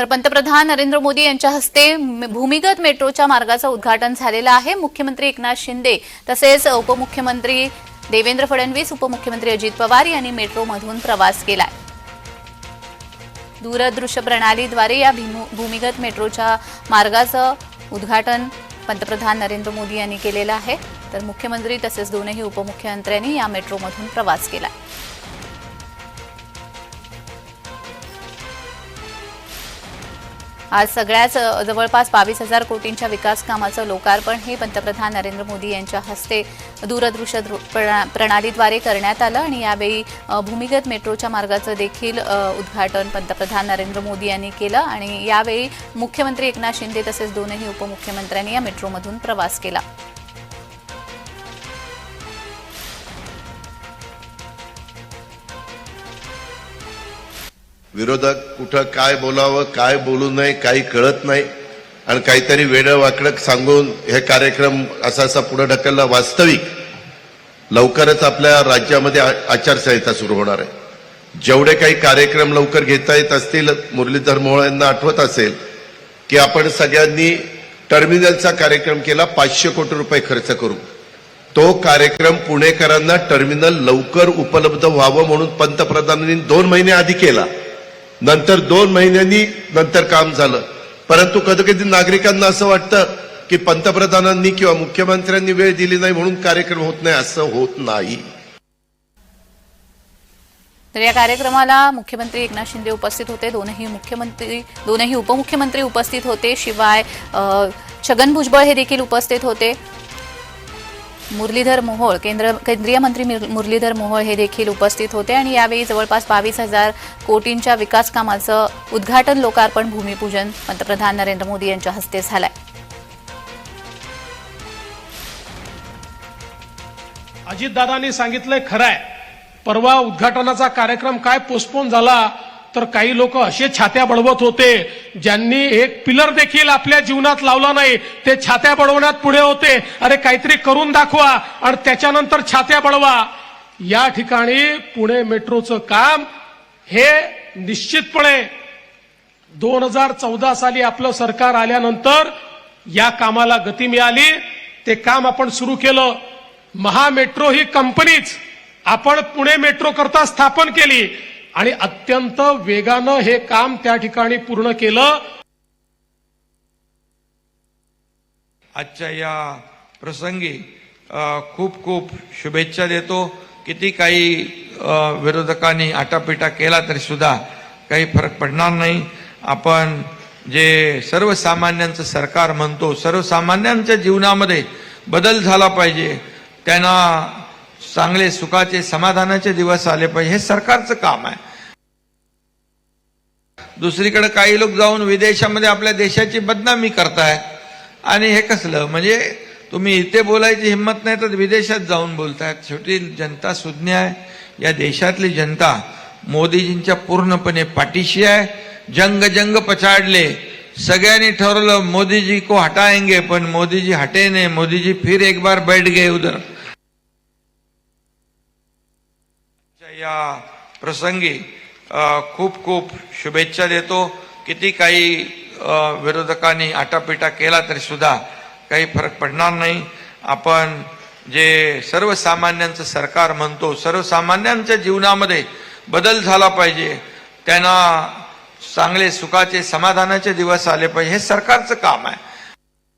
तर पंतप्रधान नरेंद्र मोदी यांच्या हस्ते भूमिगत मेट्रोच्या मार्गाचं उद्घाटन झालेलं आहे. मुख्यमंत्री एकनाथ शिंदे तसेच उपमुख्यमंत्री देवेंद्र फडणवीस उपमुख्यमंत्री अजित पवार यांनी मेट्रोमधून प्रवास केलाय. दूरदृश्य प्रणालीद्वारे या भूमिगत मेट्रोच्या मार्गाचं उद्घाटन पंतप्रधान नरेंद्र मोदी यांनी केलेलं आहे. तर मुख्यमंत्री तसेच दोनही उपमुख्यमंत्र्यांनी या मेट्रोमधून प्रवास केला आज सगळ्याच जवळपास बावीस हजार कोटींच्या विकास कामाचं लोकार्पण हे पंतप्रधान नरेंद्र मोदी यांच्या हस्ते दूरदृश्य प्रणा- प्रणालीद्वारे करण्यात आलं आणि यावेळी भूमिगत मेट्रोच्या मार्गाचं देखील उद्घाटन पंतप्रधान नरेंद्र मोदी यांनी केलं आणि यावेळी मुख्यमंत्री एकनाथ शिंदे तसेच दोनही उपमुख्यमंत्र्यांनी या मेट्रोमधून प्रवास केला. विरोधक कुठं काय बोलावं काय बोलू नये काही कळत नाही. आणि काहीतरी वेडं वाकडं सांगून हे कार्यक्रम असा असा पुढे ढकलला वास्तविक. लवकरच आपल्या राज्यामध्ये आ- आचारसंहिता सुरू होणार आहे. जेवढे काही कार्यक्रम लवकर घेता येत असतील मुरलीधर मोहोळ यांना आठवत असेल की आपण सगळ्यांनी टर्मिनलचा कार्यक्रम केला पाचशे कोटी रुपये खर्च करू. तो कार्यक्रम पुणेकरांना टर्मिनल लवकर उपलब्ध व्हावं म्हणून पंतप्रधानांनी दोन महिने आधी केला. नंतर दोन महिन्यांनी नंतर काम झालं. परंतु कधी कधी नागरिकांना असं वाटतं की पंतप्रधानांनी किंवा मुख्यमंत्र्यांनी वेळ दिली नाही म्हणून कार्यक्रम होत नाही असं होत नाही. तर या कार्यक्रमाला मुख्यमंत्री एकनाथ शिंदे उपस्थित होते. दोनही मुख्यमंत्री दोनही उपमुख्यमंत्री उपस्थित होते. शिवाय छगन भुजबळ हे देखील उपस्थित होते. मुरलीधर मोहोळ केंद्र केंद्रीय मंत्री मुरलीधर मोहोळ हे देखील उपस्थित होते आणि यावेळी जवळपास बावीस हजार कोटींच्या विकास कामाचं उद्घाटन लोकार्पण भूमिपूजन पंतप्रधान नरेंद्र मोदी यांच्या हस्ते झालंय. अजितदादांनी सांगितलंय खरं आहे परवा उद्घाटनाचा कार्यक्रम काय पोस्टपोन झाला तर काही लोक असे छात्या बडवत होते ज्यांनी एक पिलर देखील आपल्या जीवनात लावला नाही. ते छात्या बडवण्यात पुढे होते. अरे काहीतरी करून दाखवा आणि त्याच्यानंतर छात्या बडवा. या ठिकाणी पुणे मेट्रोचं काम हे निश्चितपणे दोन हजार चौदा साली आपलं सरकार आल्यानंतर या कामाला गती मिळाली. ते काम आपण सुरू केलं. महामेट्रो ही कंपनीच आपण पुणे मेट्रो करता स्थापन केली. आणि अत्यंत वेगानं हे काम त्या ठिकाणी पूर्ण केलं. आजच्या या प्रसंगी खूप खूप शुभेच्छा देतो. किती काही विरोधकांनी आटापिटा केला तरी सुद्धा काही फरक पडणार नाही. आपण जे सर्वसामान्यांचं सरकार म्हणतो सर्वसामान्यांच्या जीवनामध्ये बदल झाला पाहिजे. त्यांना चांगले सुखाचे समाधानाचे दिवस आले पाहिजे. हे सरकारचं काम आहे. दुसरीकडे काही लोक जाऊन विदेशामध्ये आपल्या देशाची बदनामी करताय आणि हे कसलं? म्हणजे तुम्ही इथे बोलायची हिंमत नाही तर विदेशात जाऊन बोलतायत. शेवटी जनता सुज्ञ आहे. या देशातली जनता मोदीजींच्या पूर्णपणे पाठीशी आहे. जंग जंग पछाडले. सगळ्यांनी ठरवलं मोदीजी को हटाएंगे पण मोदीजी हटे नाही. मोदीजी फिर एक बार बैठ गए उधर. या प्रसंगी खूप खूप शुभेच्छा देतो. किती काही विरोधकांनी आटापिटा केला तरी सुद्धा काही फरक पडणार नाही. आपण जे सर्वसामान्यांचं सरकार म्हणतो सर्वसामान्यांच्या जीवनामध्ये बदल झाला पाहिजे. त्यांना चांगले सुखाचे समाधानाचे दिवस आले पाहिजे. हे सरकारचं काम आहे.